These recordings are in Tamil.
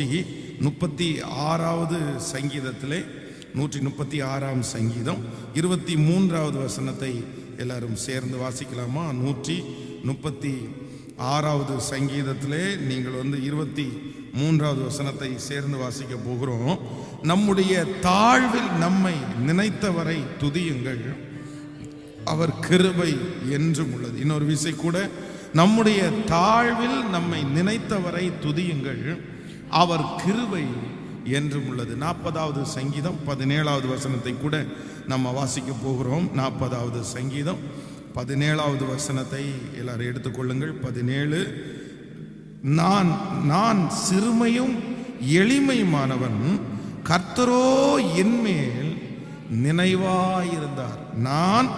நூற்றி முப்பத்தி ஆறாவது சங்கீதத்திலே நூற்றி முப்பத்தி ஆறாம் சங்கீதம் இருபத்தி மூன்றாவது வசனத்தை எல்லாரும் சேர்ந்து வாசிக்கலாமா? நூற்றி முப்பத்தி ஆறாவது சங்கீதத்திலே நீங்கள் வந்து இருபத்தி மூன்றாவது வசனத்தை சேர்ந்து வாசிக்க போகிறோம். நம்முடைய தாழ்வில் நம்மை நினைத்தவரை துதியுங்கள். அவர் கிருபை என்றும் உள்ளது. இன்னொரு விசை கூட நம்முடைய தாழ்வில் நம்மை நினைத்தவரை துதியுங்கள். அவர் கிருவை என்றும் உள்ளது. நாற்பதாவது சங்கீதம் பதினேழாவது வசனத்தை கூட நம்ம வாசிக்க போகிறோம். நாற்பதாவது சங்கீதம் பதினேழாவது வசனத்தை எல்லாரும் எடுத்துக்கொள்ளுங்கள் பதினேழு நான் நான் சிறுமையும் எளிமையுமானவன் கர்த்தரோ என்மேல் நினைவாயிருந்தார். நான்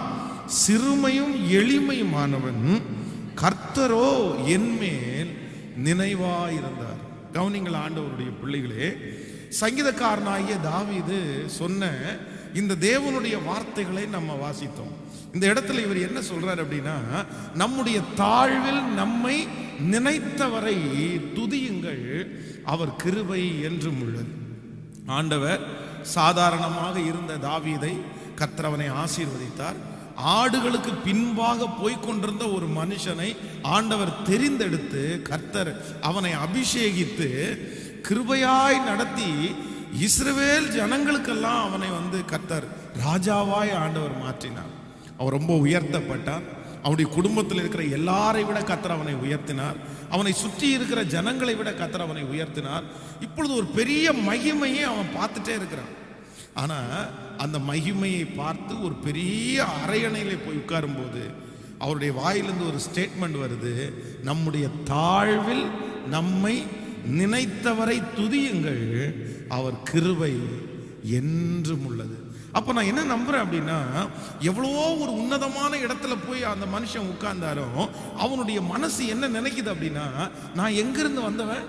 சிறுமையும் எளிமையுமானவன் கர்த்தரோ என்மேல் நினைவாயிருந்தார். கவனிங்கள் ஆண்டவருடைய பிள்ளைகளே சங்கீதக்காரனாகிய தாவீது சொன்ன இந்த தேவனுடைய வார்த்தைகளை நம்ம வாசித்தோம். இந்த இடத்துல இவர் என்ன சொல்றார் அப்படின்னா நம்முடைய தாழ்வில் நம்மை நினைத்தவரை துதியுங்கள் அவர் கிருபை என்றும் உள்ளது. ஆண்டவர் சாதாரணமாக இருந்த தாவீதை கத்திரவனை ஆசீர்வதித்தார். ஆடுகளுக்கு பின்பாக போய்க் கொண்டிருந்த ஒரு மனுஷனை ஆண்டவர் தெரிந்தெடுத்து கர்த்தர் அவனை அபிஷேகித்து கிருபையாய் நடத்தி இஸ்ரவேல் ஜனங்களுக்கெல்லாம் அவனை வந்து கர்த்தர் ராஜாவாய் ஆண்டவர் மாற்றினார். அவர் ரொம்ப உயர்த்தப்பட்டார். அவனுடைய குடும்பத்தில் இருக்கிற எல்லாரை விட கத்தர் அவனை உயர்த்தினார். அவனை சுற்றி இருக்கிற ஜனங்களை விட கத்தர் அவனை உயர்த்தினார். இப்பொழுது ஒரு பெரிய மகிமையை அவன் பார்த்துட்டே இருக்கிறான். ஆனா அந்த மகிமையை பார்த்து ஒரு பெரிய அரையணையில போய் உட்காரும்போது அவருடைய வாயிலிருந்து ஒரு ஸ்டேட்மெண்ட் வருது நம்முடைய தாழ்வில் நம்மை நினைத்தவரை துதியுங்கள் அவர் கிருவை என்றும் உள்ளது. அப்போ நான் என்ன நம்புறேன் அப்படின்னா எவ்வளோ ஒரு உன்னதமான இடத்துல போய் அந்த மனுஷன் உட்கார்ந்தாரோ அவனுடைய மனசு என்ன நினைக்குது அப்படின்னா நான் எங்கிருந்து வந்தவன்?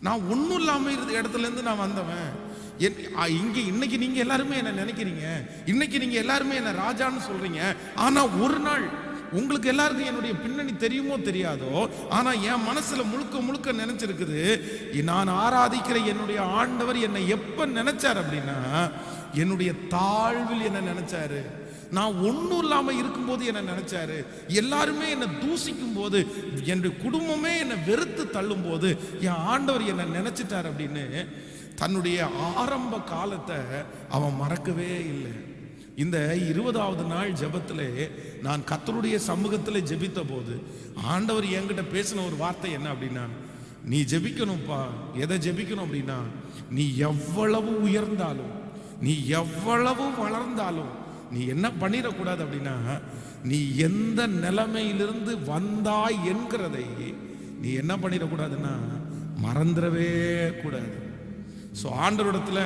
நான் ஒன்றும் இல்லாமல் இருந்த இடத்துல இருந்து நான் வந்தவன். இங்கே இன்னைக்கு நீங்க எல்லாருமே என்ன நினைக்கிறீங்க? இன்னைக்கு நீங்க எல்லாருமே என்ன ராஜான்னு சொல்றீங்க? ஆனா ஒரு நாள் உங்களுக்கு எல்லாருக்கும் என்னுடைய பின்னணி தெரியுமோ தெரியாதோ ஆனா என் மனசுல முழுக்க முழுக்க நினைச்சிருக்குது நான் ஆராதிக்கிற என்னுடைய ஆண்டவர் என்னை எப்ப நினைச்சார் அப்படின்னா என்னுடைய தாழ்வில் என்ன நினைச்சாரு? நான் ஒன்றும் இல்லாமல் இருக்கும்போது என்ன நினைச்சாரு? எல்லாருமே என்னை தூசிக்கும் போது என்னுடைய குடும்பமே என்னை வெறுத்து தள்ளும் போது என் ஆண்டவர் என்னை நினைச்சிட்டார் அப்படின்னு தன்னுடைய ஆரம்ப காலத்தை அவன் மறக்கவே இல்லை. இந்த இருபதாவது நாள் ஜெபத்திலே நான் கத்தருடைய சமூகத்தில் ஜெபித்த போது ஆண்டவர் என்கிட்ட பேசின ஒரு வார்த்தை என்ன அப்படின்னா நீ ஜெபிக்கணும்ப்பா. எதை ஜெபிக்கணும் அப்படின்னா நீ எவ்வளவு உயர்ந்தாலும் நீ எவ்வளவு வளர்ந்தாலும் நீ என்ன பண்ணிடக்கூடாது அப்படின்னா நீ எந்த நிலைமையிலிருந்து வந்தாய் என்கிறதை நீ என்ன பண்ணிடக்கூடாதுன்னா மறந்துடவே கூடாது. ஸோ ஆண்டவரிடத்துல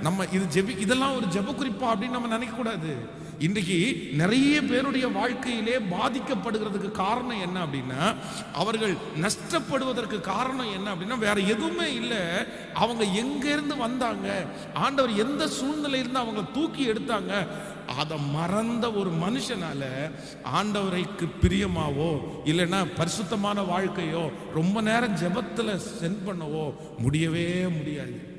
நம்ம இது ஜெபி இதெல்லாம் ஒரு ஜெப குறிப்பா அப்படின்னு நம்ம நினைக்கக்கூடாது இன்றைக்கு நிறைய பேருடைய வாழ்க்கையிலே பாதிக்கப்படுகிறதுக்கு காரணம் என்ன அப்படின்னா அவர்கள் நஷ்டப்படுவதற்கு காரணம் என்ன அப்படின்னா வேற எதுவுமே இல்லை. அவங்க எங்கேருந்து வந்தாங்க? ஆண்டவர் எந்த சூழ்நிலையிலிருந்து அவங்க தூக்கி எடுத்தாங்க? அதை மறந்த ஒரு மனுஷனால ஆண்டவரைக்கு பிரியமாவோ இல்லைன்னா பரிசுத்தமான வாழ்க்கையோ ரொம்ப நேரம் ஜெபத்தில் சென்ட் பண்ணவோ முடியவே முடியாது.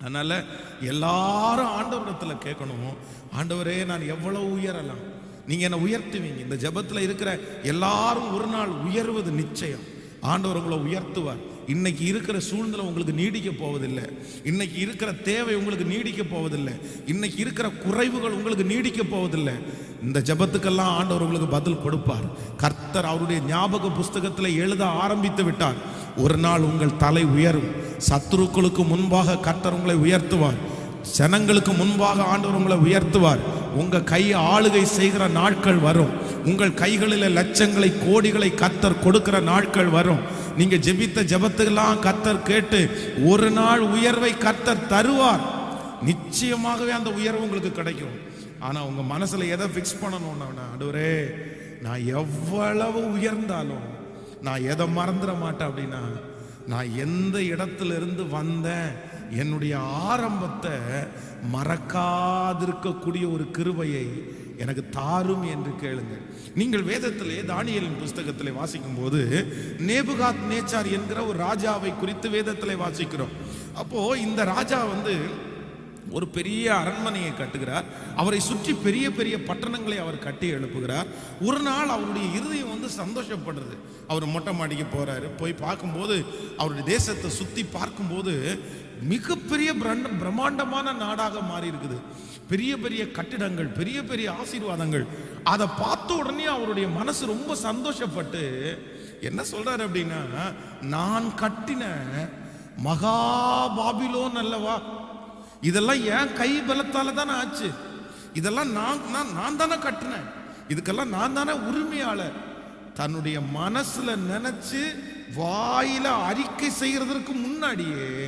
அதனால் எல்லாரும் ஆண்டவரத்தில் கேட்கணும். ஆண்டவரே நான் எவ்வளோ உயரலாம்? நீங்கள் என்ன உயர்த்துவீங்க. இந்த ஜபத்தில் இருக்கிற எல்லாரும் ஒரு நாள் உயர்வது நிச்சயம். ஆண்டவர் உங்களை உயர்த்துவார். இன்னைக்கு இருக்கிற சூழ்நிலை உங்களுக்கு நீடிக்க போவதில்லை. இன்னைக்கு இருக்கிற தேவை உங்களுக்கு நீடிக்க போவதில்லை. இன்னைக்கு இருக்கிற குறைவுகள் உங்களுக்கு நீடிக்க போவதில்லை. இந்த ஜெபத்துக்கெல்லாம் ஆண்டவர் உங்களுக்கு பதில் கொடுப்பார். கர்த்தர் அவருடைய ஞாபக புஸ்தகத்தில் எழுத ஆரம்பித்து விட்டார். ஒரு நாள் உங்கள் தலை உயரும். சத்துருக்களுக்கு முன்பாக கர்த்தர் உங்களை உயர்த்துவார். ஜனங்களுக்கு முன்பாக ஆண்டவர் உங்களை உயர்த்துவார். உங்க கை ஆளுகை செய்கிற நாட்கள் வரும். உங்கள் கைகளில் லட்சங்களை கோடிகளை கத்தர் கொடுக்கிற நாட்கள் வரும். நீங்க ஜெபித்த ஜெபத்துக்கெல்லாம் கத்தர் கேட்டு ஒரு நாள் உயர்வை கத்தர் தருவார். நிச்சயமாகவே அந்த உயர்வு உங்களுக்கு கிடைக்கும். ஆனா உங்க மனசுல எதை ஃபிக்ஸ் பண்ணணும்னா ஆண்டவரே நான் எவ்வளவு உயர்ந்தாலும் நான் எதை மறந்துட மாட்டேன் அப்படின்னா நான் எந்த இடத்துல இருந்து வந்தேன் என்னுடைய ஆரம்பத்தை மறக்காதிருக்கக்கூடிய ஒரு கிருபையை எனக்கு தாரும் என்று கேளுங்கள் நீங்கள் வேதத்திலே தானியலின் புஸ்தகத்திலே வாசிக்கும் போது நேபுகாத் நேச்சார் என்கிற ஒரு ராஜாவை குறித்து வேதத்திலே வாசிக்கிறோம். அப்போ இந்த ராஜா வந்து ஒரு பெரிய அரண்மனையை கட்டுகிறார். அவரை சுற்றி பெரிய பெரிய பட்டணங்களை அவர் கட்டி எழுப்புகிறார். ஒரு நாள் அவருடைய இருதயம் வந்து சந்தோஷப்படுறது. அவர் மொட்டை மாடிக்கு போகிறாரு போய் பார்க்கும்போது அவருடைய தேசத்தை சுற்றி பார்க்கும்போது மிகப்பெரிய பிரண்ட- பிரம்மாண்டமான நாடாக மாறி இருக்குது பெரிய பெரிய கட்டிடங்கள் பெரிய பெரிய ஆசீர்வாதங்கள். அதை பார்த்த உடனே அவருடைய மனசு ரொம்ப சந்தோஷப்பட்டு என்ன சொல்றாரு அப்படின்னா நான் கட்டின மகா பாபிலோன் அல்லவா? இதெல்லாம் ஏன் கை பலத்தால தானே ஆச்சு? இதெல்லாம் நான் நான் நான் தானே கட்டினேன். இதுக்கெல்லாம் நான் தானே உரிமையாளர் தன்னுடைய மனசுல நினைச்சு வாயில அறிக்கை செய்யறதற்கு முன்னாடியே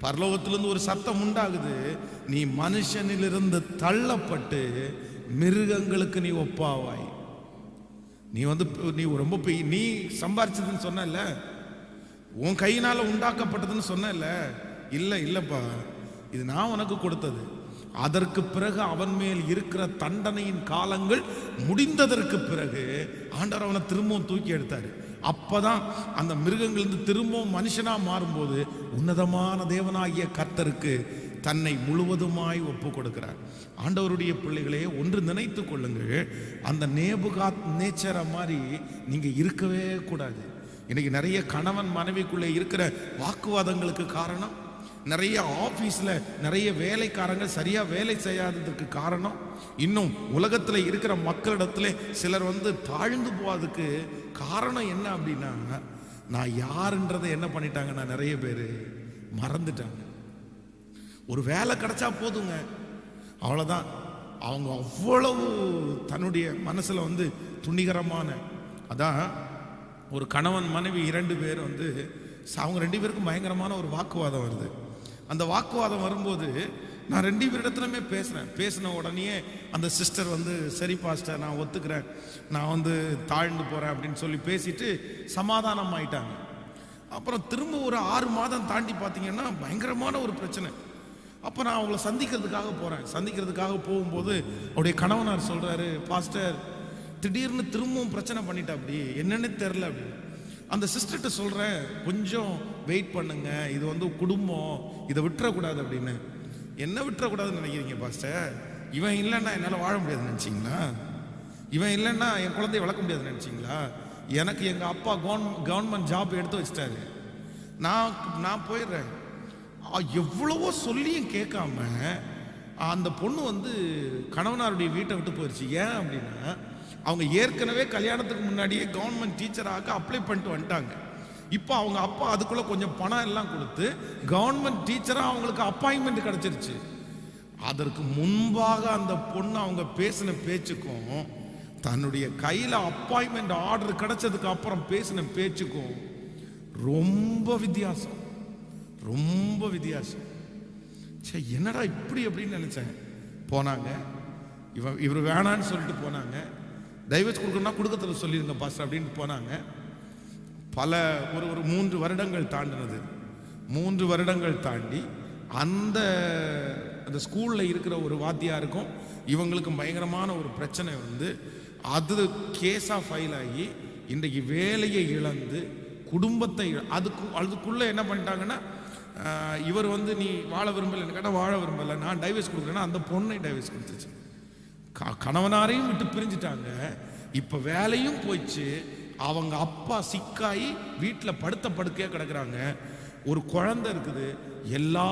பரலோகத்திலிருந்து ஒரு சத்தம் உண்டாகுது. நீ மனுஷனிலிருந்து தள்ளப்பட்டு மிருகங்களுக்கு நீ ஒப்பாவாய். நீ வந்து நீ ரொம்ப பெய்- நீ சம்பாரிச்சதுன்னு சொன்ன உன் கையினால உண்டாக்கப்பட்டதுன்னு சொன்னல இல்லை இல்லைப்பா. இது நான் உனக்கு கொடுத்தது. அதற்கு பிறகு அவன் மேல் இருக்கிற தண்டனையின் காலங்கள் முடிந்ததற்கு பிறகு ஆண்டவர் அவனை திரும்பவும் தூக்கி எடுத்தார். அப்பதான் அந்த மிருகங்கள்ந்து திரும்பவும் மனுஷனா மாறும்போது உன்னதமான தேவனாகிய கர்த்தருக்கு தன்னை முழுவதுமாய் ஒப்பு கொடுக்கிறார் ஆண்டவருடைய பிள்ளைகளே ஒன்று நினைத்து கொள்ளுங்கள். அந்த நேபுகாத் நேச்சரை மாதிரி நீங்கள் இருக்கவே கூடாது. இன்னைக்கு நிறைய கணவன் மனைவிக்குள்ளே இருக்கிற வாக்குவாதங்களுக்கு காரணம் நிறைய ஆஃபீஸில் நிறைய வேலைக்காரங்க சரியாக வேலை செய்யாததுக்கு காரணம் இன்னும் உலகத்தில் இருக்கிற மக்களிடத்துல சிலர் வந்து தாழ்ந்து போவதுக்கு காரணம் என்ன அப்படின்னா நான் யாருன்றதை என்ன பண்ணிட்டாங்கன்னா நிறைய பேர் மறந்துட்டாங்க. ஒரு வேலை கிடைச்சா போதுங்க. அவ்வளோதான் அவங்க அவ்வளவு தன்னுடைய மனசில் வந்து துணிகரமான அதான் ஒரு கணவன் மனைவி இரண்டு பேர் வந்து அவங்க ரெண்டு பேருக்கும் பயங்கரமான ஒரு வாக்குவாதம் வருது. அந்த வாக்குவாதம் வரும்போது நான் ரெண்டு பேரிடத்துலையுமே பேசுகிறேன் பேசின உடனே அந்த சிஸ்டர் வந்து சரி பாஸ்டர் நான் ஒத்துக்கிறேன். நான் வந்து தாழ்ந்து போகிறேன் அப்படின்னு சொல்லி பேசிட்டு சமாதானம் ஆயிட்டாங்க அப்புறம் திரும்ப ஒரு ஆறு மாதம் தாண்டி பார்த்தீங்கன்னா பயங்கரமான ஒரு பிரச்சனை. அப்போ நான் அவங்கள சந்திக்கிறதுக்காக போகிறேன் சந்திக்கிறதுக்காக போகும்போது அவருடைய கணவனார் சொல்கிறாரு பாஸ்டர் திடீர்னு திரும்பவும் பிரச்சனை பண்ணிட்டா அப்படி? என்னன்னு தெரில அப்படி அந்த சிஸ்டர்கிட்ட சொல்கிறேன் கொஞ்சம் வெயிட் பண்ணுங்க இது வந்து குடும்பம் இதை விட்டுறக்கூடாது அப்படின்னு. என்ன விட்டுறக்கூடாதுன்னு நினைக்கிறீங்க பாஸ்டர்? இவன் இல்லைன்னா என்னால் வாழ முடியாதுன்னு நினச்சிங்களா? இவன் இல்லைன்னா என் குழந்தைய வளர்க்க முடியாதுன்னு நினச்சிங்களா? எனக்கு எங்கள் அப்பா கவர்மெண்ட் கவர்மெண்ட் ஜாப் எடுத்து வச்சிட்டாரு. நான் நான் போயிடுறேன். எவ்வளவோ சொல்லியும் கேட்காம அந்த பொண்ணு வந்து கணவனாருடைய வீட்டை விட்டு போயிடுச்சு ஏன் அப்படின்னா அவங்க ஏற்கனவே கல்யாணத்துக்கு முன்னாடியே கவர்மெண்ட் டீச்சராக அப்ளை பண்ணிட்டு வந்துட்டாங்க. இப்போ அவங்க அப்பா அதுக்குள்ள கொஞ்சம் பணம் எல்லாம் கொடுத்து கவர்மெண்ட் டீச்சராக அவங்களுக்கு அப்பாயின்மெண்ட் கிடைச்சிருச்சு. அதற்கு முன்பாக அந்த பொண்ணு அவங்க பேசின பேச்சுக்கும் தன்னுடைய கையில் அப்பாயின்மெண்ட் ஆர்டர் கிடைச்சதுக்கு அப்புறம் பேசின பேச்சுக்கும் ரொம்ப வித்தியாசம். ரொம்ப வித்தியாசம். சே என்னடா இப்படி அப்படின்னு நினச்சேன். போனாங்க. இவன் இவர் வேணான்னு சொல்லிட்டு போனாங்க. டைவர்ஸ் கொடுக்கணும்னா கொடுக்கறதுல சொல்லியிருந்தேன் பாஸ்டர் அப்படின்னு போனாங்க. பல ஒரு ஒரு மூன்று வருடங்கள் தாண்டினது. மூன்று வருடங்கள் தாண்டி அந்த அந்த ஸ்கூலில் இருக்கிற ஒரு வாத்தியாருக்கும் இவங்களுக்கும் பயங்கரமான ஒரு பிரச்சனை வந்து அது கேஸாக ஃபைல் ஆகி இன்றைக்கு வேலையை இழந்து குடும்பத்தை இழ- அதுக்கு அதுக்குள்ளே என்ன பண்ணிட்டாங்கன்னா இவர் வந்து நீ வாழ விரும்பலைன்னு கேட்டால் வாழ விரும்பலை நான் டைவர்ஸ் கொடுக்குறேன்னா அந்த பொண்ணை டைவர்ஸ் கொடுத்துச்சு. க- கணவனாரையும் விட்டு பிரிஞ்சுட்டாங்க. இப்போ வேலையும் போயிடுச்சு. அவங்க அப்பா சிக்காயி வீட்டில் படுத்த படுக்கையே கிடக்குறாங்க. ஒரு குழந்தை இருக்குது. எல்லா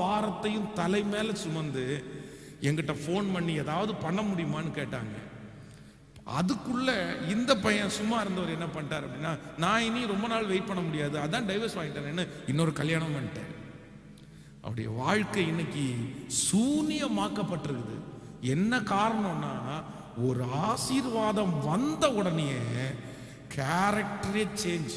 பாரத்தையும் தலை மேலே சுமந்து எங்கிட்ட ஃபோன் பண்ணி ஏதாவது பண்ண முடியுமான்னு கேட்டாங்க. அதுக்குள்ள இந்த பையன் சும்மா இருந்தவர் என்ன பண்ணிட்டார் அப்படின்னா நான் இனி ரொம்ப நாள் வெயிட் பண்ண முடியாது. அதான் டைவர்ஸ் வாங்கிட்டேன்னு இன்னொரு கல்யாணம் பண்ணிட்டேன். அவருடைய வாழ்க்கை இன்னைக்கு சூனியமாக்கப்பட்டிருக்குது. என்ன காரணம்னா ஒரு ஆசீர்வாதம் வந்த உடனே கேரக்டரே சேஞ்ச்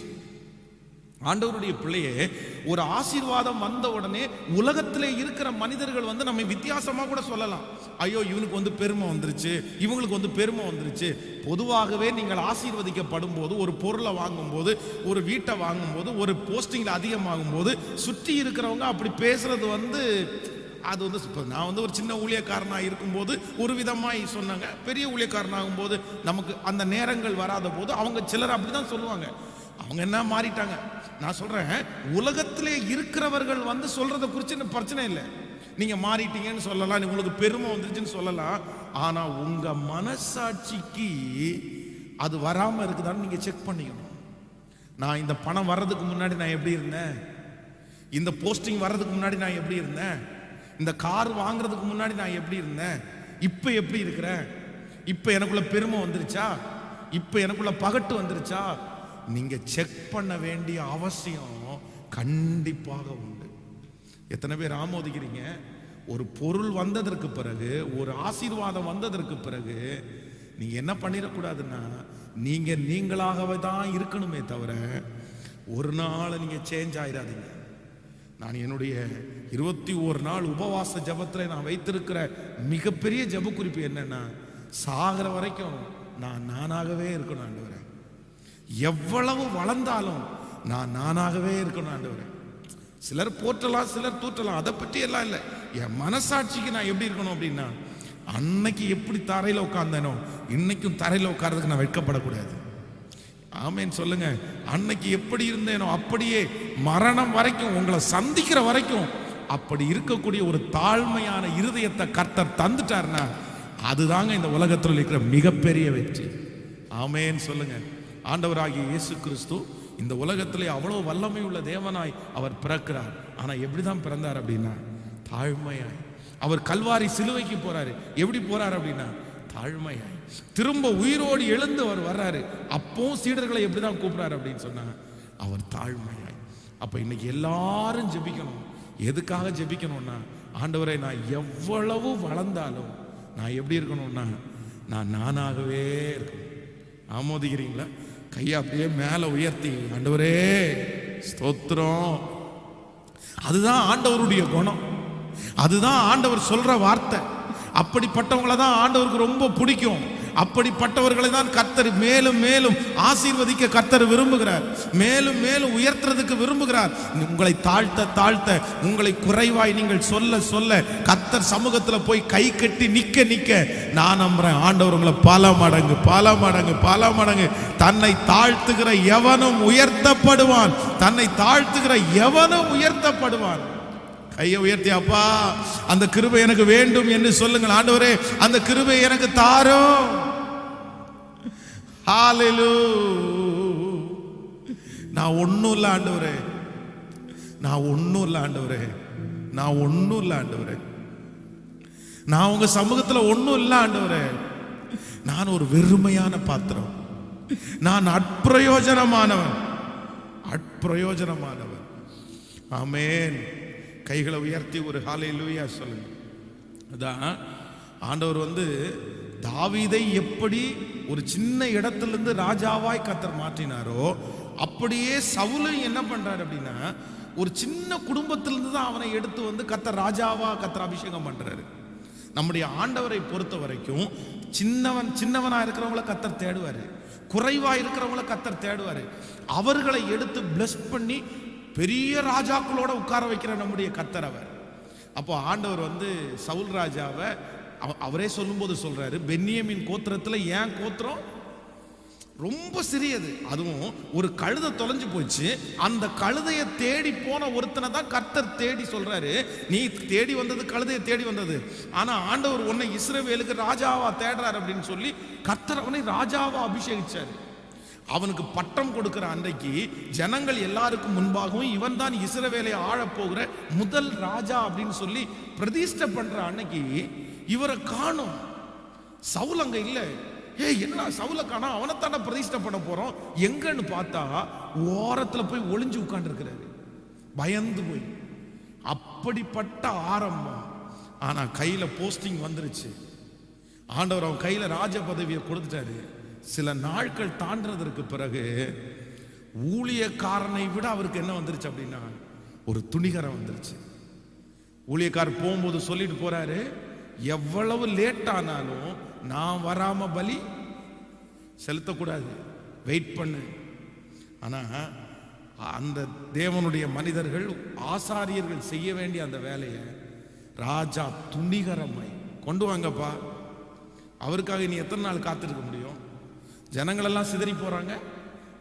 ஆண்டவருடைய பிள்ளையே ஒரு ஆசீர்வாதம் வந்த உடனே உலகத்திலே இருக்கிற மனிதர்கள் வந்து நம்ம வித்தியாசமாக கூட சொல்லலாம். ஐயோ இவனுக்கு வந்து பெருமை வந்துருச்சு இவங்களுக்கு வந்து பெருமை வந்துருச்சு. பொதுவாகவே நீங்கள் ஆசீர்வதிக்கப்படும் போது ஒரு பொருளை வாங்கும்போது ஒரு வீட்டை வாங்கும்போது ஒரு போஸ்டிங்கில் அதிகமாகும் போது சுற்றி இருக்கிறவங்க அப்படி பேசுறது வந்து அது வந்து இப்போ நான் வந்து ஒரு சின்ன ஊழியக்காரனாக இருக்கும்போது ஒரு விதமாக சொன்னாங்க. பெரிய ஊழியக்காரனாகும் போது நமக்கு அந்த நேரங்கள் வராத போது அவங்க சிலர் அப்படி தான் சொல்லுவாங்க. அவங்க என்ன மாறிட்டாங்க? நான் சொல்கிறேன் உலகத்திலே இருக்கிறவர்கள் வந்து சொல்கிறத குறித்து எனக்கு பிரச்சனை இல்லை. நீங்கள் மாறிட்டீங்கன்னு சொல்லலாம் உங்களுக்கு பெருமை வந்துருச்சுன்னு சொல்லலாம். ஆனால் உங்கள் மனசாட்சிக்கு அது வராமல் இருக்குதான்னு நீங்கள் செக் பண்ணிக்கணும். நான் இந்த பணம் வர்றதுக்கு முன்னாடி நான் எப்படி இருந்தேன்? இந்த போஸ்டிங் வர்றதுக்கு முன்னாடி நான் எப்படி இருந்தேன்? இந்த கார் வாங்குறதுக்கு முன்னாடி நான் எப்படி இருந்தேன்? இப்போ எப்படி இருக்கிறேன் இப்போ எனக்குள்ள பெருமை வந்துருச்சா? இப்போ எனக்குள்ள பகட்டு வந்துருச்சா? நீங்க செக் பண்ண வேண்டிய அவசியம் கண்டிப்பாக உண்டு. எத்தனை பேர் ஆமோதிக்கிறீங்க? ஒரு பொருள் வந்ததற்கு பிறகு ஒரு ஆசீர்வாதம் வந்ததற்கு பிறகு நீங்கள் என்ன பண்ணிடக்கூடாதுன்னா நீங்க நீங்களாகவே தான் இருக்கணுமே தவிர ஒரு நாள் நீங்க சேஞ்ச் ஆயிடாதீங்க நான் என்னுடைய இருபத்தி ஒரு நாள் உபவாச ஜபத்தில் நான் வைத்திருக்கிற மிகப்பெரிய ஜப குறிப்பு என்னன்னா சாகிற வரைக்கும் நான் நானாகவே இருக்கணும் ஆண்டவரே. எவ்வளவு வளர்ந்தாலும் நான் நானாகவே இருக்கணும் ஆண்டவரே. சிலர் போற்றலாம் சிலர் தூற்றலாம் அதை பற்றி எல்லாம் இல்லை. என் மனசாட்சிக்கு நான் எப்படி இருக்கணும் அப்படின்னா அன்னைக்கு எப்படி தரையில் உட்காந்தேனோ இன்னைக்கும் தரையில் உட்கார்றதுக்கு நான் வெட்கப்படக்கூடாது. ஆமேன்னு சொல்லுங்க. அன்னைக்கு எப்படி இருந்தேனோ அப்படியே மரணம் வரைக்கும் உங்களை சந்திக்கிற வரைக்கும் அப்படி இருக்கக்கூடிய ஒரு தாழ்மையான இருதயத்தை கர்த்தர் தந்துட்டார்னா அதுதாங்க இந்த உலகத்தில் இருக்கிற மிகப்பெரிய வெற்றி. ஆமேன்னு சொல்லுங்க. ஆண்டவராகிய இயேசு கிறிஸ்து இந்த உலகத்திலே அவ்வளோ வல்லமை உள்ள தேவனாய் அவர் பிறக்கிறார். ஆனா எப்படிதான் பிறந்தார் அப்படின்னா தாழ்மையாய். அவர் கல்வாரி சிலுவைக்கு போறாரு. எப்படி போறார் அப்படின்னா தாழ்மையாய் திரும்ப உயிரோடு எழுந்து அவர் வர்றாரு. அப்பவும் சீடர்களை எப்படிதான் கூப்பிடுறாரு அப்படின்னு சொன்னாங்க அவர் தாழ்மையாய். அப்ப இன்னைக்கு எல்லாரும் ஜெபிக்கணும். எதுக்காக ஜெபிக்கணும்னா ஆண்டவரை நான் எவ்வளவு வளர்ந்தாலும் நான் எப்படி இருக்கணும்னா நான் நானாகவே இருக்கணும். ஆமோதிக்கிறீங்களா? கையை அப்படியே மேலே உயர்த்தி ஆண்டவரே ஸ்தோத்திரம். அதுதான் ஆண்டவருடைய குணம். அதுதான் ஆண்டவர் சொல்ற வார்த்தை. அப்படிப்பட்டவங்களை தான் ஆண்டவருக்கு ரொம்ப பிடிக்கும். அப்படிப்பட்டவர்களை தான் கர்த்தர் மேலும் மேலும் ஆசீர்வதிக்க கர்த்தர் விரும்புகிறார். மேலும் மேலும் உயர்த்துறதுக்கு விரும்புகிறார். உங்களை தாழ்த்த தாழ்த்த உங்களை குறைவாய் நீங்கள் சொல்ல சொல்ல கர்த்தர் சமூகத்தில் போய் கை கட்டி நிற்க நிற்க நான் நம்புறேன். ஆண்டவர் உங்களை பல மடங்கு பல மடங்கு பல மடங்கு தன்னை தாழ்த்துகிற எவனும் உயர்த்தப்படுவான். தன்னை தாழ்த்துகிற எவனும் உயர்த்தப்படுவான். கையை உயர்த்தி அப்பா அந்த கிருபை எனக்கு வேண்டும் என்று சொல்லுங்கள். ஆண்டவரே அந்த கிருபை எனக்கு தாரும். நான் ஒன்றும் இல்லை ஆண்டவரே. நான் ஒன்றும் இல்லை ஆண்டவரே. நான் ஒன்றும் இல்லை ஆண்டவரே. நான் உங்க சமூகத்தில் ஒன்றும் இல்லை ஆண்டவரே. நான் ஒரு வெறுமையான பாத்திரம். நான் அற்பிரயோஜனமானவன் அற்பிரயோஜனமானவன் ஆமேன். கைகளை உயர்த்தி ஒரு ஹாலை லூயா சொல்லுங்க. அதான் ஆண்டவர் வந்து தாவீதை எப்படி ஒரு சின்ன இடத்துலேருந்து ராஜாவாய் கத்தர் மாற்றினாரோ அப்படியே சவுலும் என்ன பண்ணுறாரு அப்படின்னா ஒரு சின்ன குடும்பத்திலிருந்து தான் அவனை எடுத்து வந்து கத்தர் ராஜாவா கத்தர் அபிஷேகம் பண்ணுறாரு நம்முடைய ஆண்டவரை பொறுத்த வரைக்கும் சின்னவன் சின்னவனாக இருக்கிறவங்கள கத்தர் தேடுவார். குறைவாக இருக்கிறவங்கள கத்தர் தேடுவார். அவர்களை எடுத்து பிளஸ் பண்ணி பெரிய ராஜாக்களோட உட்கார வைக்கிற நம்முடைய கத்தர் அவர். அப்போ ஆண்டவர் வந்து சவுல் ராஜாவை அவ- அவரே சொல்லும்போது சொல்றாரு பென்னியமின் கோத்திரத்தில் ஏன் கோத்திரம்? ரொம்ப சிறியது. அதுவும் ஒரு கழுதை தொலைஞ்சு போச்சு. அந்த கழுதையை தேடி போன ஒருத்தனை தான் கர்த்தர் தேடி சொல்றாரு. நீ தேடி வந்தது கழுதையை தேடி வந்தது. ஆனா ஆண்டவர் உன்னை இஸ்ரவேலுக்கு ராஜாவா தேடுறாரு அப்படின்னு சொல்லி கர்த்தர் அவனை ராஜாவா அபிஷேகிச்சாரு. அவனுக்கு பட்டம் கொடுக்கிற அன்றைக்கு ஜனங்கள் எல்லாருக்கும் முன்பாகவும் இவன் தான் இஸ்ரவேலை ஆளப் முதல் ராஜா அப்படின்னு சொல்லி பிரதிஷ்டை பண்ற அன்னைக்கு இவரை காணும். சவுல் அங்க இல்லை. ஏ என்ன சவுல காணா? அவனைத்தானே பிரதிஷ்டை பண்ண போறோம். எங்கன்னு பார்த்தா ஓரத்துல போய் ஒளிஞ்சு உட்காந்துருக்கிறாரு பயந்து போய். அப்படிப்பட்ட ஆரம்பம். ஆனா கையில போஸ்டிங் வந்துருச்சு. ஆண்டவர் அவன் கையில ராஜ பதவியை கொடுத்துட்டாரு. சில நாட்கள் தாண்டதற்கு பிறகு ஊழியக்காரனை விட அவருக்கு என்ன வந்துருச்சு அப்படின்னா ஒரு துணிகரம் வந்துருச்சு. ஊழியக்கார் போகும்போது சொல்லிட்டு போறாரு எவ்வளவு லேட் ஆனாலும் நான் வராம பலி செலுத்தக்கூடாது. வெயிட் பண்ணு. ஆனா அந்த தேவனுடைய மனிதர்கள் ஆசாரியர்கள் செய்ய வேண்டிய அந்த வேலையை ராஜா துணிகரமாய் கொண்டு வாங்கப்பா. அவருக்காக நீ எத்தனை நாள் காத்திருக்க முடியும்? ஜனங்களெல்லாம் சிதறி போகிறாங்க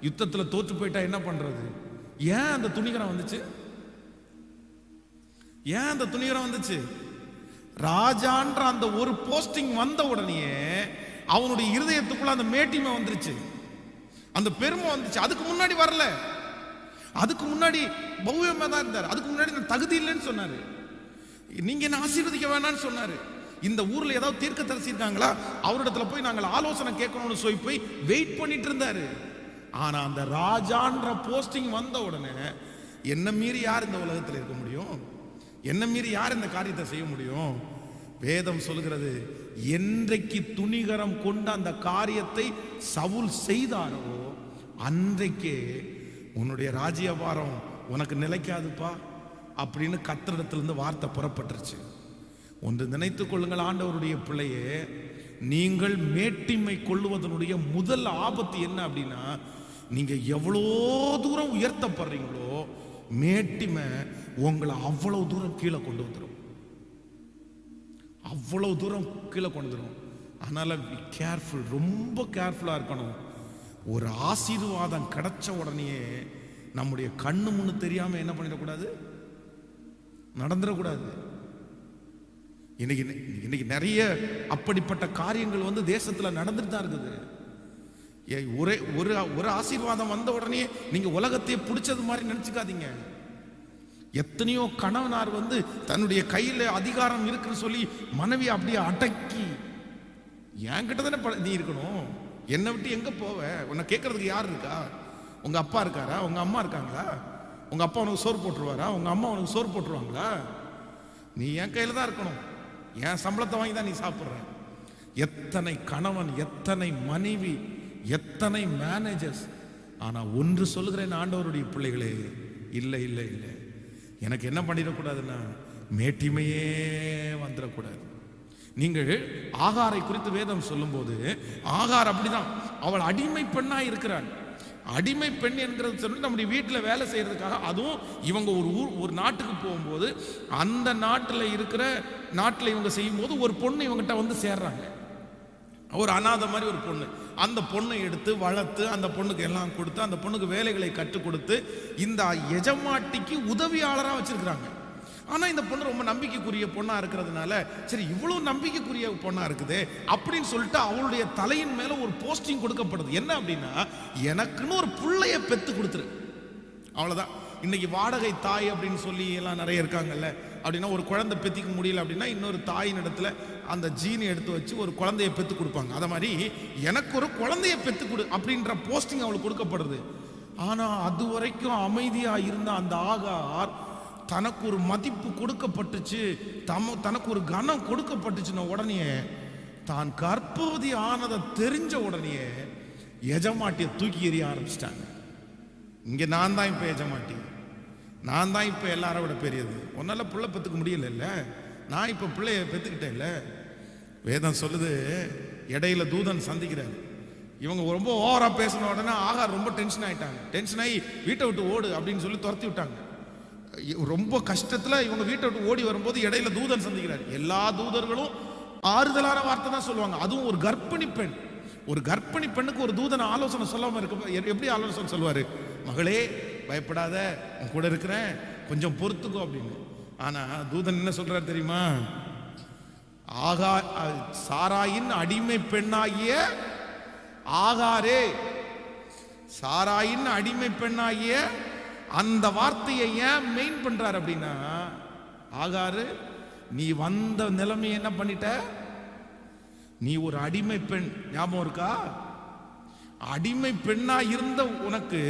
யுத்தத்தில் தோற்று போயிட்டா என்ன பண்ணுறது ஏன் அந்த துணிகரம் வந்துச்சு? ஏன் அந்த துணிகரம் வந்துச்சு? ராஜான்ற அந்த ஒரு போஸ்டிங் வந்த உடனேயே அவனுடைய இருதயத்துக்குள்ள அந்த மேட்டிமை வந்துருச்சு. அந்த பெருமை வந்துச்சு. அதுக்கு முன்னாடி வரல. அதுக்கு முன்னாடி பௌவியமாக தான் இருந்தார். அதுக்கு முன்னாடி நான் தகுதி இல்லைன்னு சொன்னார். நீங்கள் என்ன ஆசீர்வதிக்க வேணாம்னு சொன்னார். இந்த ஊர்ல ஏதாவது தீர்க்க தரிசிருக்காங்களா அவரிடத்துல போய் நாங்கள் ஆலோசனை கேட்கணும்னு சொல்லி போய் வெயிட் பண்ணிட்டு இருந்தாரு. ஆனா அந்த ராஜான்ற போஸ்டிங் வந்த உடனே என்ன மீறி யார் இந்த உலகத்தில் இருக்க முடியும்? என்ன மீறி யார் இந்த காரியத்தை செய்ய முடியும்? வேதம் சொல்கிறது என்றைக்கு துணிகரம் கொண்ட அந்த காரியத்தை சவுல் செய்தாரோ அன்றைக்கே உன்னுடைய ராஜ்யபாரம் உனக்கு நிலைக்காதுப்பா அப்படின்னு கத்திரிடத்திலிருந்து வார்த்தை புறப்பட்டுருச்சு. ஒன்று நினைத்துக் கொள்ளுங்கள் ஆண்டவருடைய பிள்ளையே நீங்கள் மேட்டிமை கொள்ளுவதனுடைய முதல் ஆபத்து என்ன அப்படின்னா நீங்க எவ்வளோ தூரம் உயர்த்தப்படுறீங்களோ மேட்டிமை உங்களை அவ்வளவு தூரம் கீழே கொண்டு வந்துடும் அவ்வளவு தூரம் கீழே கொண்டு வந்துடும் அதனால கேர்ஃபுல் ரொம்ப கேர்ஃபுல்லா இருக்கணும். ஒரு ஆசீர்வாதம் கிடைச்ச உடனேயே நம்முடைய கண்ணு முன்னு தெரியாம என்ன பண்ணிடக்கூடாது? நடந்துடக்கூடாது. இன்னைக்கு இன்னைக்கு நிறைய அப்படிப்பட்ட காரியங்கள் வந்து தேசத்துல நடந்துட்டு தான் இருக்குது. ஒரே ஒரு ஒரு ஆசீர்வாதம் வந்த உடனே நீங்க உலகத்தையே பிடிச்சது மாதிரி நினைச்சுக்காதீங்க. எத்தனையோ கணவனார் வந்து தன்னுடைய கையில அதிகாரம் இருக்குன்னு சொல்லி மனைவி அப்படியே அடக்கி என்கிட்ட தானே ப- நீ இருக்கணும். என்னை விட்டு எங்க போவ? உன்னை கேட்கறதுக்கு யார் இருக்கா? உங்க அப்பா இருக்காரா? உங்க அம்மா இருக்காங்களா? உங்க அப்பா உனக்கு சோறு போட்டுருவாரா? உங்க அம்மா உனக்கு சோறு போட்டுருவாங்களா? நீ என் கையில தான் இருக்கணும். என் சம்பளத்தை வாங்கி தான் நீ சாப்பிட்ற. எத்தனை கணவன் எத்தனை மனைவி எத்தனை மேனேஜர்ஸ் ஆனால் ஒன்று சொல்லுகிறேன் ஆண்டவருடைய பிள்ளைகளே இல்லை இல்லை இல்லை. எனக்கு என்ன பண்ணிடக்கூடாதுன்னா மேட்டிமையே வந்துடக்கூடாது. நீங்கள் ஆகாரை குறித்து வேதம் சொல்லும்போது ஆகார் அப்படிதான் அவள் அடிமை பெண்ணாக இருக்கிறாள். அடிமை பெண் என்கிறது சொல்லி நம்முடைய வீட்டில் வேலை செய்கிறதுக்காக அதுவும் இவங்க ஒரு ஊர் ஒரு நாட்டுக்கு போகும்போது அந்த நாட்டில் இருக்கிற நாட்டில் இவங்க செய்யும்போது ஒரு பொண்ணு இவங்ககிட்ட வந்து சேர்றாங்க. ஒரு அனாதை மாதிரி ஒரு பொண்ணு. அந்த பொண்ணை எடுத்து வளர்த்து அந்த பொண்ணுக்கு எல்லாம் கொடுத்து அந்த பொண்ணுக்கு வேலைகளை கற்றுக் கொடுத்து இந்த எஜமாட்டிக்கு உதவியாளராக வச்சுருக்கிறாங்க. ஆனால் இந்த பொண்ணு ரொம்ப நம்பிக்கைக்குரிய பொண்ணாக இருக்கிறதுனால சரி இவ்வளோ நம்பிக்கைக்குரிய பொண்ணாக இருக்குது அப்படின்னு சொல்லிட்டு அவளுடைய தலையின் மேலே ஒரு போஸ்டிங் கொடுக்கப்படுது. என்ன அப்படின்னா எனக்குன்னு ஒரு புள்ளைய பெற்று கொடுத்துரு. அவ்வளோதான் இன்னைக்கு வாடகை தாய் அப்படின்னு சொல்லி எல்லாம் நிறைய இருக்காங்கல்ல அப்படின்னா ஒரு குழந்தை பெத்திக்க முடியல அப்படின்னா இன்னொரு தாயின் இடத்துல அந்த ஜீனை எடுத்து வச்சு ஒரு குழந்தைய பெற்று கொடுப்பாங்க. அதை மாதிரி எனக்கு ஒரு குழந்தைய பெத்து கொடு அப்படின்ற போஸ்டிங் அவளுக்கு கொடுக்கப்படுது. ஆனால் அது வரைக்கும் அமைதியாக இருந்த அந்த ஆகார் தனக்கு ஒரு மதிப்பு கொடுக்கப்பட்டுச்சு தம தனக்கு ஒரு கனம் கொடுக்கப்பட்டுச்சுன உடனே தான் கர்ப்பவதி ஆனதை தெரிஞ்ச உடனே எஜமாட்டியை தூக்கி எறிய ஆரம்பிச்சிட்டாங்க. இங்கே நான் தான் இப்போ எஜமாட்டி நான் தான் இப்போ எல்லாரும் விட பெரியது. உன்னால் பிள்ளை பெற்றுக்க முடியல நான் இப்போ பிள்ளைய பெத்துக்கிட்டேன்ல வேதம் சொல்லுது இடையில தூதன் சந்திக்கிறார். இவங்க ரொம்ப ஓவராக பேசின உடனே ஆகா ரொம்ப டென்ஷன் ஆயிட்டாங்க. டென்ஷன் ஆகி வீட்டை விட்டு ஓடு அப்படின்னு சொல்லி துரத்தி விட்டாங்க. ரொம்ப கஷ்டத்தில் இவங்க வீட்டை விட்டு ஓடி வரும்போது இடையில தூதன் சந்திக்கிறார். எல்லா தூதர்களும் ஆறுதலான வார்த்தை தான் சொல்லுவாங்க. அதுவும் ஒரு கர்ப்பிணி பெண். ஒரு கர்ப்பிணி பெண்ணுக்கு ஒரு தூதன் ஆலோசனை சொல்லாமல் இருக்க எ- எப்படி ஆலோசனை சொல்லுவார்? மகளே பயப்படாத உன் கூட இருக்கிறேன். கொஞ்சம் பொறுத்துக்கோ அப்படின்னு. ஆனால் தூதன் என்ன சொல்கிறார் தெரியுமா? ஆகா சாராயின் அடிமை பெண்ணாகிய ஆகாரே. சாராயின் அடிமை பெண்ணாகிய அந்த வார்த்தையை ஏன் மெயின் பண்றாரு அப்படின்னா ஆகாரு நீ வந்த நிலைமையை என்ன பண்ணிட்ட? நீ ஒரு அடிமை பெண். ஞாபகம் இருக்கா? அடிமை பெண்ணா இருந்த உனக்கு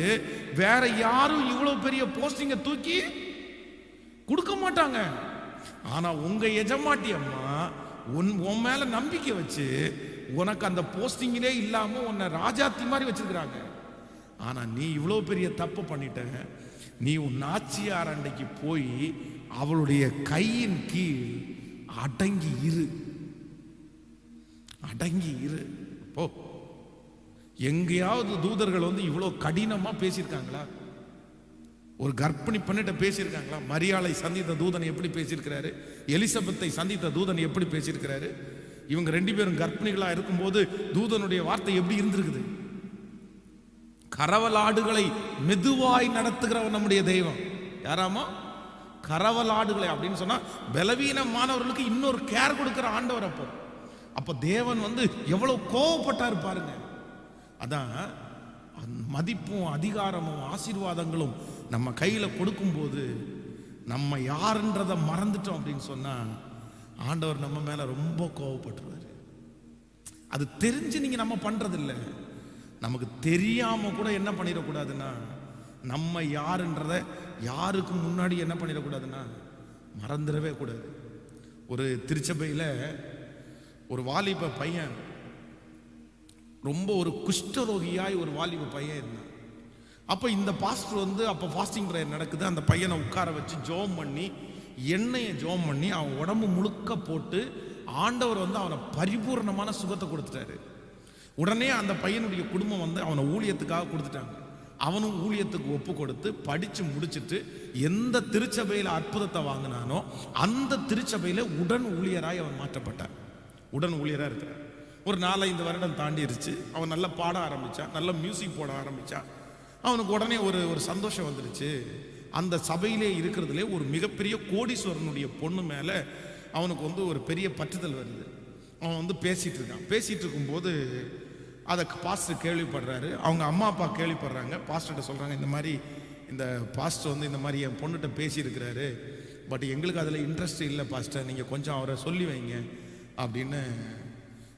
வேற யாரும் இவ்வளவு பெரிய போஸ்டிங்க தூக்கி கொடுக்க மாட்டாங்க. ஆனா உங்க எஜமாட்டி அம்மா உன் உன் மேல நம்பிக்கை வச்சு உனக்கு அந்த போஸ்டிங்கிலே இல்லாம உன்னை ராஜாத்தி மாதிரி வச்சிருக்கிறாங்க. ஆனா நீ இவ்வளவு பெரிய தப்பு பண்ணிட்ட. நீ உன் நாச்சியார் அண்டைக்கு போய் அவளுடைய கையின் கீழ் அடங்கி இரு. அடங்கி இரு. போ. எங்கேயாவது தூதர்கள் வந்து இவ்வளோ கடினமாக பேசியிருக்காங்களா? ஒரு கர்ப்பிணி பண்ணிட்ட பேசியிருக்காங்களா? மரியாளை சந்தித்த தூதன் எப்படி பேசியிருக்கிறாரு? எலிசபெத்தை சந்தித்த தூதன் எப்படி பேசியிருக்கிறாரு? இவங்க ரெண்டு பேரும் கர்ப்பிணிகளாக இருக்கும்போது தூதனுடைய வார்த்தை எப்படி இருந்திருக்குது? கரவலாடுகளை மெதுவாய் நடத்துகிறவன் நம்முடைய தெய்வம். யாராமா கரவலாடுகளை அப்படின்னு சொன்னா பலவீனமானவர்களுக்கு இன்னொரு கேர் கொடுக்கிற ஆண்டவர் அப்போ. அப்போ தேவன் வந்து எவ்வளவு கோவப்பட்டார் பாருங்க. அதான் அந்த மதிப்பும் அதிகாரமும் ஆசீர்வாதங்களும் நம்ம கையில கொடுக்கும்போது நம்ம யாருன்றதை மறந்துட்டோம் அப்படின்னு சொன்னா ஆண்டவர் நம்ம மேல ரொம்ப கோவப்பட்டுருவாரு. அது தெரிஞ்சு நீங்க நம்ம பண்றது நமக்கு தெரியாம கூட என்ன பண்ணிடக்கூடாதுன்னா நம்ம யாருன்றத யாருக்கு முன்னாடி என்ன பண்ணிடக்கூடாதுன்னா மறந்துடவே கூடாது. ஒரு திருச்சபையில் ஒரு வாலிப பையன் ரொம்ப ஒரு குஷ்டரோகியாய் ஒரு வாலிப பையன் இருந்தான். அப்போ இந்த பாஸ்டர் வந்து அப்போ ஃபாஸ்டிங் ப்ரேயர் நடக்குது. அந்த பையனை உட்கார வச்சு ஜோம் பண்ணி எண்ணெயை ஜோம் பண்ணி அவன் உடம்பு முழுக்க போட்டு ஆண்டவர் வந்து அவனை பரிபூர்ணமான சுகத்தை கொடுத்துட்டாரு. உடனே அந்த பையனுடைய குடும்பம் வந்து அவனை ஊழியத்துக்காக கொடுத்துட்டாங்க. அவனும் ஊழியத்துக்கு ஒப்பு கொடுத்து படித்து முடிச்சுட்டு எந்த திருச்சபையில் அற்புதத்தை வாங்கினானோ அந்த திருச்சபையில் உடன் ஊழியராய் அவன் மாற்றப்பட்டான். உடன் ஊழியராக இருக்கிறார் ஒரு நாலஞ்சு வருடம் தாண்டிருச்சு. அவன் நல்லா பாட ஆரம்பித்தான் நல்ல மியூசிக் போட ஆரம்பிச்சான். அவனுக்கு உடனே ஒரு ஒரு சந்தோஷம் வந்துருச்சு. அந்த சபையிலே இருக்கிறதுலே ஒரு மிகப்பெரிய கோடீஸ்வரனுடைய பொண்ணு மேலே அவனுக்கு வந்து ஒரு பெரிய பற்றுதல் வருது. அவன் வந்து பேசிகிட்டு இருக்கான். பேசிகிட்டு இருக்கும்போது அதை பாஸ்டர் கேள்விப்படுறாரு. அவங்க அம்மா அப்பா கேள்விப்படுறாங்க. பாஸ்டர்கிட்ட சொல்கிறாங்க இந்த மாதிரி இந்த பாஸ்டர் வந்து இந்த மாதிரி என் பொண்ணுகிட்ட பேசியிருக்கிறாரு. பட் எங்களுக்கு அதில் இன்ட்ரெஸ்ட் இல்லை பாஸ்டர். நீங்கள் கொஞ்சம் அவரை சொல்லி வைங்க அப்படின்னு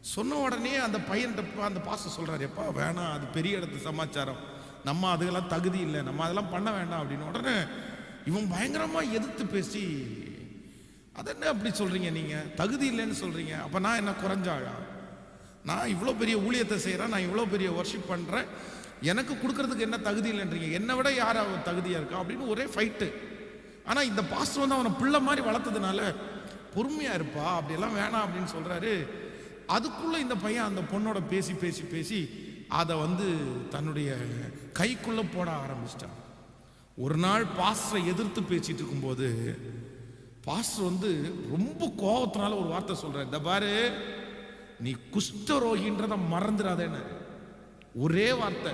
சொன்ன உடனே அந்த பையன்கிட்ட அந்த பாஸ்டர் சொல்கிறாரு எப்பா வேணாம் அது பெரிய இடத்து சமாச்சாரம். நம்ம அதுக்கெல்லாம் தகுதி இல்லை. நம்ம அதெல்லாம் பண்ண வேண்டாம். அப்படின்னு உடனே இவன் பயங்கரமாக எதிர்த்து பேசி அதென்ன அப்படி சொல்கிறீங்க நீங்கள் தகுதி இல்லைன்னு சொல்கிறீங்க அப்போ நான் என்ன குறைஞ்சாழா நான் இவ்வளோ பெரிய ஊழியத்தை செய்கிறேன் நான் இவ்வளோ பெரிய ஒர்ஷிப் பண்ணுறேன் எனக்கு கொடுக்கறதுக்கு என்ன தகுதி இல்லைன்றீங்க. என்னை விட யார் அவர் தகுதியாக இருக்கா அப்படின்னு ஒரே ஃபைட்டு ஆனால் இந்த பாஸ்டர் வந்து அவனை பிள்ளை மாதிரி வளர்த்ததுனால பொறுமையாக இருப்பா அப்படியெல்லாம் வேணாம் அப்படின்னு சொல்கிறாரு அதுக்குள்ளே இந்த பையன் அந்த பொண்ணோட பேசி பேசி பேசி அதை வந்து தன்னுடைய கைக்குள்ளே போட ஆரம்பிச்சிட்டான். ஒரு நாள் பாஸ்டரை எதிர்த்து பேசிட்டு இருக்கும்போது பாஸ்டர் வந்து ரொம்ப கோபத்தினால ஒரு வார்த்தை சொல்கிறார் இந்த பாரு நீ குஷ்டரோகின்றத மறந்துடாதேன்னு. ஒரே வார்த்தை.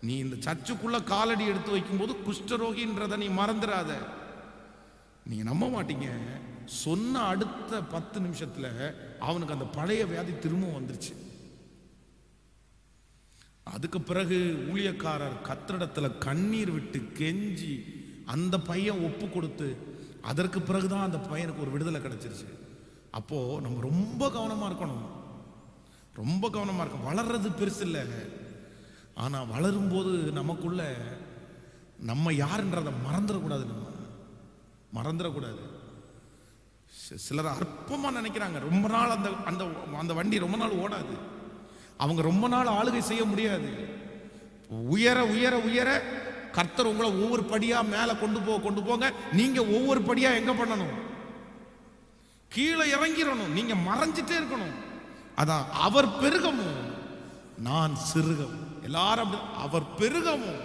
நீ இந்த சர்ச்சுக்குள்ள காலடி எடுத்து வைக்கும்போது குஷ்டரோகின்றத நீ மறந்துடாத. நீ நம்ப மாட்டீங்க. சொன்ன அடுத்த பத்து நிமிஷத்துல அவனுக்கு அந்த பழைய வியாதி திரும்பவும் வந்துருச்சு. அதுக்கு பிறகு ஊழியக்காரர் கத்திரிடத்துல கண்ணீர் விட்டு கெஞ்சி அந்த பையன் ஒப்பு கொடுத்து அதற்கு பிறகுதான் அந்த பையனுக்கு ஒரு விடுதலை கிடைச்சிருச்சு. அப்போது நம்ம ரொம்ப கவனமாக இருக்கணும். ரொம்ப கவனமாக இருக்கணும். வளர்றது பெருசு இல்லை. ஆனால் வளரும்போது நமக்குள்ள நம்ம யாருன்றதை மறந்துடக்கூடாது நம்ம. மறந்துடக்கூடாது. சிலர் அற்பமாக நினைக்கிறாங்க. ரொம்ப நாள் அந்த அந்த அந்த வண்டி ரொம்ப நாள் ஓடாது. அவங்க ரொம்ப நாள் ஆளுகை செய்ய முடியாது. உயர உயர உயர கர்த்தர் உங்களை ஒவ்வொரு படியாக மேலே கொண்டு போ கொண்டு போங்க. நீங்கள் ஒவ்வொரு படியாக எங்கே பண்ணணும்? கீழே இறங்கிடணும். நீங்க மறைஞ்சிட்டே இருக்கணும். அதான் அவர் பெருகமும் நான் சிறுகம். எல்லாரும் அப்படி அவர் பெருகமும்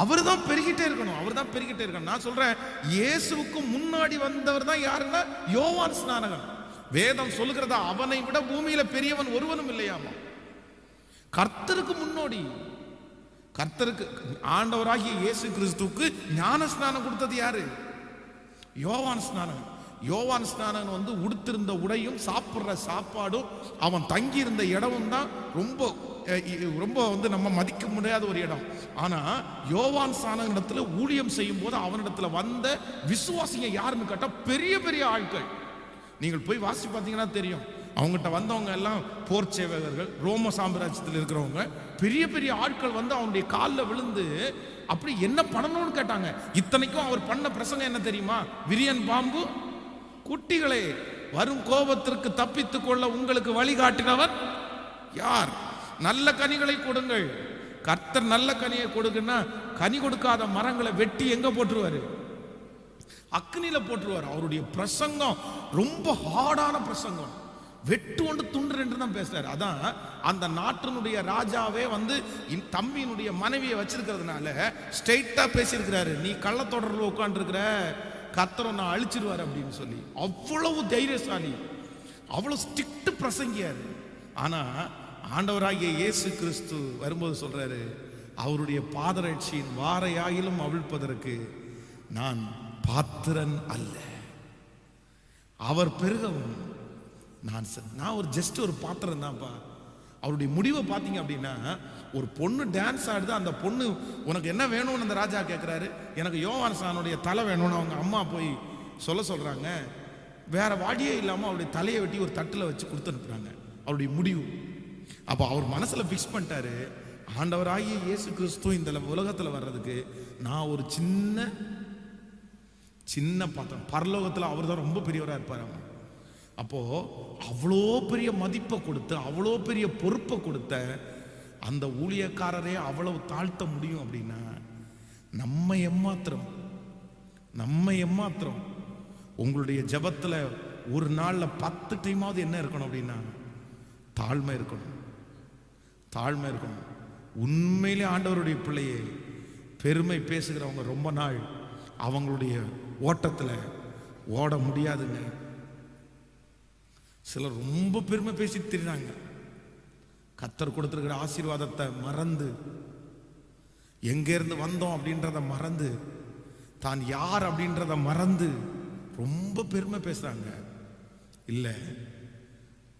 அவர் தான் பெருகிட்டே இருக்கணும். அவர் தான் பெருகிட்டே இருக்கணும். நான் சொல்றேன் இயேசுவுக்கு முன்னாடி வந்தவர் தான் யாருன்னா? யோவான் ஸ்நானகன். வேதம் சொல்லுகிறதா அவனை விட பூமியில பெரியவன் ஒருவனும் இல்லையாமா? கர்த்தருக்கு முன்னோடி. கர்த்தருக்கு ஆண்டவராகிய இயேசு கிறிஸ்துவுக்கு ஞான ஸ்நானம் கொடுத்தது யாரு? யோவான் ஸ்நானகன். யோவான் ஸ்நானகன் வந்து உடுத்திருந்த உடையும் சாப்பிட்ற சாப்பாடும் அவன் தங்கி இருந்த இடமும் தான் ரொம்ப ரொம்ப வந்து நம்ம மதிக்க முடியாத ஒரு இடம். ஆனால் யோவான் ஸ்நானகனிடத்துல ஊழியம் செய்யும் போது அவனிடத்துல வந்த விசுவாசிங்க யாருன்னு கேட்டால் பெரிய பெரிய ஆட்கள். நீங்கள் போய் வாசி பார்த்தீங்கன்னா தெரியும். அவங்ககிட்ட வந்தவங்க எல்லாம் போர் சேவகர்கள் ரோம சாம்ராஜ்யத்தில் இருக்கிறவங்க. பெரிய பெரிய ஆட்கள் வந்து அவனுடைய காலில் விழுந்து அப்படி என்ன பண்ணணும்னு கேட்டாங்க. இத்தனைக்கும் அவர் பண்ண பிரசங்கம் என்ன தெரியுமா? விரியன் பாம்பு குட்டிகளே வரும் கோபத்திற்கு தப்பித்துக் கொள்ள உங்களுக்கு வழிகாட்டினவர் யார்? நல்ல கனிகளை கொடுங்கள். கர்த்தர் நல்ல கனியை கொடுக்குன்னா கனி கொடுக்காத மரங்களை வெட்டி எங்க போட்டுருவாரு? அக்னியில போட்டுருவார். அவருடைய பிரசங்கம் ரொம்ப ஹார்டான பிரசங்கம். வெட்டு ஒன்று துண்டு ரெண்டு தான் பேசுறாரு. அதான் அந்த நாட்டினுடைய ராஜாவே வந்து தம்பியினுடைய மனைவியை வச்சிருக்கிறதுனால ஸ்ட்ரெயிட்டா பேசியிருக்கிறாரு. நீ கள்ளத்தொடரில் உட்காந்துருக்கிற கத்தரை நான் அழிச்சிருவார் அப்படின்னு சொல்லி. அவ்வளவு தைரியசாலி. அவ்வளவு ஸ்ட்ரிக்ட் பிரசங்கியார் ஆனா ஆண்டவராகிய இயேசு கிறிஸ்து வரும்போது சொல்றாரு அவருடைய பாதரட்சியின் வாரையாயிலும் அவிழ்ப்பதற்கு நான் பாத்திரன் அல்ல. அவர் பெருகவும் நான் நான் ஒரு ஜஸ்ட் ஒரு பாத்திரம் தான்ப்பா அவருடைய முடிவை பார்த்தீங்க அப்படின்னா ஒரு பொண்ணு டான்ஸ் ஆடுது அந்த பொண்ணு உனக்கு என்ன வேணும்னு அந்த ராஜா கேட்குறாரு எனக்கு யோவான் சானுடைய தலை வேணும்னு அவங்க அம்மா போய் சொல்ல சொல்கிறாங்க வேற வாடியே இல்லாமல் அவருடைய தலையை வெட்டி ஒரு தட்டில் வச்சு கொடுத்து அனுப்புகிறாங்க அவருடைய முடிவு. அப்போ அவர் மனசில் ஃபிக்ஸ் பண்ணிட்டாரு. ஆண்டவராகிய இயேசு கிறிஸ்து இந்த உலகத்தில் வர்றதுக்கு நான் ஒரு சின்ன சின்ன பாத்திரம். பரலோகத்தில் அவர் தான் ரொம்ப பெரியவராக இருப்பார் அவன் அப்போ அவ்வளோ பெரிய மதிப்பை கொடுத்து அவ்வளோ பெரிய பொறுப்பை கொடுத்த அந்த ஊழியக்காரரே அவ்வளவு தாழ்த்த முடியும் அப்படின்னா நம்ம எம்மாத்திரம் நம்ம எம்மாத்திரம் உங்களுடைய ஜபத்தில் ஒரு நாளில் பத்து டைமாவது என்ன இருக்கணும் அப்படின்னா தாழ்மை இருக்கணும். தாழ்மை இருக்கணும். உண்மையிலே ஆண்டவருடைய பிள்ளையே பெருமை பேசுகிறவங்க ரொம்ப நாள் அவங்களுடைய ஓட்டத்தில் ஓட முடியாதுங்க. சிலர் ரொம்ப பெருமை பேசி திரிறாங்க. கத்தர் கொடுத்துருக்கிற ஆசீர்வாதத்தை மறந்து எங்கேருந்து வந்தோம் அப்படின்றத மறந்து தான் யார் அப்படின்றத மறந்து ரொம்ப பெருமை பேசுகிறாங்க இல்லை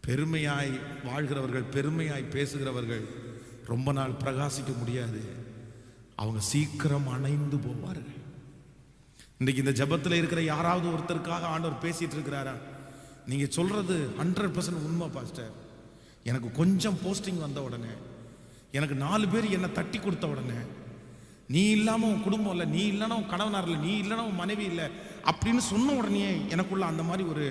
பெருமையாய் வாழ்கிறவர்கள் பெருமையாய் பேசுகிறவர்கள் ரொம்ப நாள் பிரகாசிக்க முடியாது. அவங்க சீக்கிரம் அணைந்து போவார்கள். இன்னைக்கு இந்த ஜபத்தில் இருக்கிற யாராவது ஒருத்தருக்காக ஆண்டவர் பேசிட்டு இருக்கிறாரா? நீங்கள் சொல்கிறது ஹண்ட்ரட் பர்சன்ட் உண்மை பாஸ்டர் எனக்கு கொஞ்சம் போஸ்டிங் வந்த உடனே எனக்கு நாலு பேர் என்னை தட்டி கொடுத்த உடனே நீ இல்லாமல் உன் குடும்பம் இல்லை நீ இல்லைன்னா உன் கணவனார் இல்லை நீ இல்லைன்னா உன் மனைவி இல்லை அப்படின்னு சொன்ன உடனே எனக்குள்ள அந்த மாதிரி ஒரு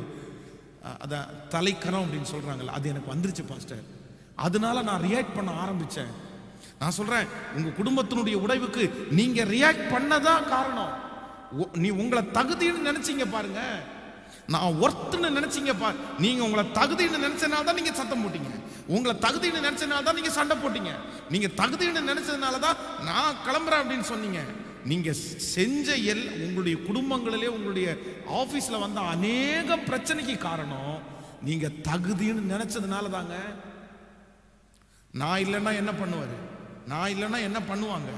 அதை தலைக்கரம் அப்படின்னு சொல்கிறாங்கல்ல அது எனக்கு வந்துருச்சு பாஸ்டர் அதனால நான் ரியாக்ட் பண்ண ஆரம்பித்தேன் நான் சொல்கிறேன் உங்கள் குடும்பத்தினுடைய உடைவுக்கு நீங்கள் ரியாக்ட் பண்ணதான் காரணம். நீ உங்களை தகுதின்னு நினச்சிங்க பாருங்கள் நான் ஒர்த்துன்னு நினைச்சீங்க பா நீங்க உங்களை தகுதின்னு நினைச்சனால தான் நீங்க சத்தம் போட்டீங்க. உங்களை தகுதின்னு நினைச்சனால தான் நீங்க சண்டை போட்டீங்க. நீங்க தகுதின்னு நினைச்சதுனால தான் நான் கிளம்புறேன் அப்படின்னு சொன்னீங்க. நீங்க செஞ்ச எல் உங்களுடைய குடும்பங்களிலே உங்களுடைய ஆபீஸ்ல வந்த அநேக பிரச்சனைக்கு காரணம் நீங்க தகுதின்னு நினைச்சதுனால தாங்க நான் இல்லைன்னா என்ன பண்ணுவாரு? நான் இல்லைன்னா என்ன பண்ணுவாங்க?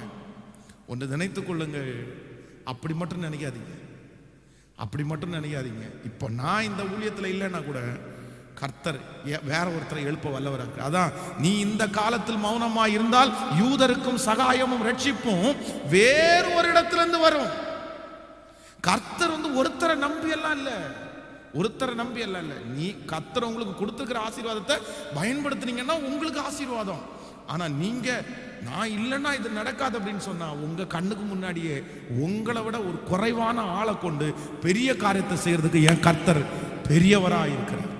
ஒன்று நினைத்து கொள்ளுங்கள். அப்படி மட்டும் நினைக்காதீங்க. அப்படி மட்டும் நினைக்காதீங்க இப்போ நான் இந்த ஊழியத்தில் இல்லைன்னா கூட கர்த்தர் ஏ- வேற ஒருத்தரை எழுப்ப வல்லவராக அதான் நீ இந்த காலத்தில் மௌனமா இருந்தால் யூதருக்கும் சகாயமும் ரட்சிப்பும் வேறு ஒரு இடத்திலிருந்து வரும். கர்த்தர் வந்து ஒருத்தரை நம்பி எல்லாம் இல்லை. ஒருத்தரை நம்பி எல்லாம் இல்லை. நீ கர்த்தர் உங்களுக்கு கொடுத்துருக்கிற ஆசீர்வாதத்தை பயன்படுத்துனீங்கன்னா உங்களுக்கு ஆசீர்வாதம். ஆனால் நீங்கள் நான் இல்லைன்னா இது நடக்காது அப்படின்னு சொன்னால் உங்கள் கண்ணுக்கு முன்னாடியே உங்களை விட ஒரு குறைவான ஆளை கொண்டு பெரிய காரியத்தை செய்கிறதுக்கு என் கர்த்தர் பெரியவராக இருக்கிறார்.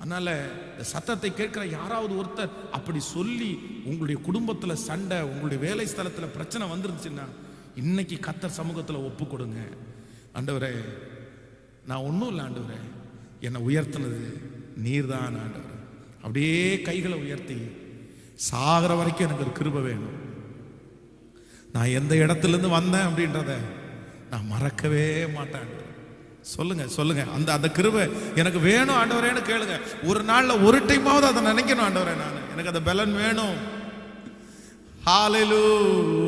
அதனால் இந்த சத்தத்தை கேட்குற யாராவது ஒருத்தர் அப்படி சொல்லி உங்களுடைய குடும்பத்தில் சண்டை உங்களுடைய வேலை ஸ்தலத்தில் பிரச்சனை வந்துருந்துச்சுன்னா இன்னைக்கு கத்தர் சமூகத்தில் ஒப்பு கொடுங்க. ஆண்டவரே நான் ஒன்றும் இல்லை ஆண்டவரே. என்னை உயர்த்தினது நீர்தான் ஆண்டவர். அப்படியே கைகளை உயர்த்தி சாகிற வரைக்கும் எனக்கு ஒரு கிருப வேணும். நான் எந்த இடத்துல இருந்து வந்தேன் அப்படின்றத நான் மறக்கவே மாட்டேன். சொல்லுங்க சொல்லுங்க. அந்த அந்த கிருபை எனக்கு வேணும் ஆண்டவரேன்னு கேளுங்க. ஒரு நாள்ல ஒரு டைமாவது அதை நினைக்கணும் ஆண்டவரே நான். எனக்கு அந்த பலன் வேணும். ஹாலிலூ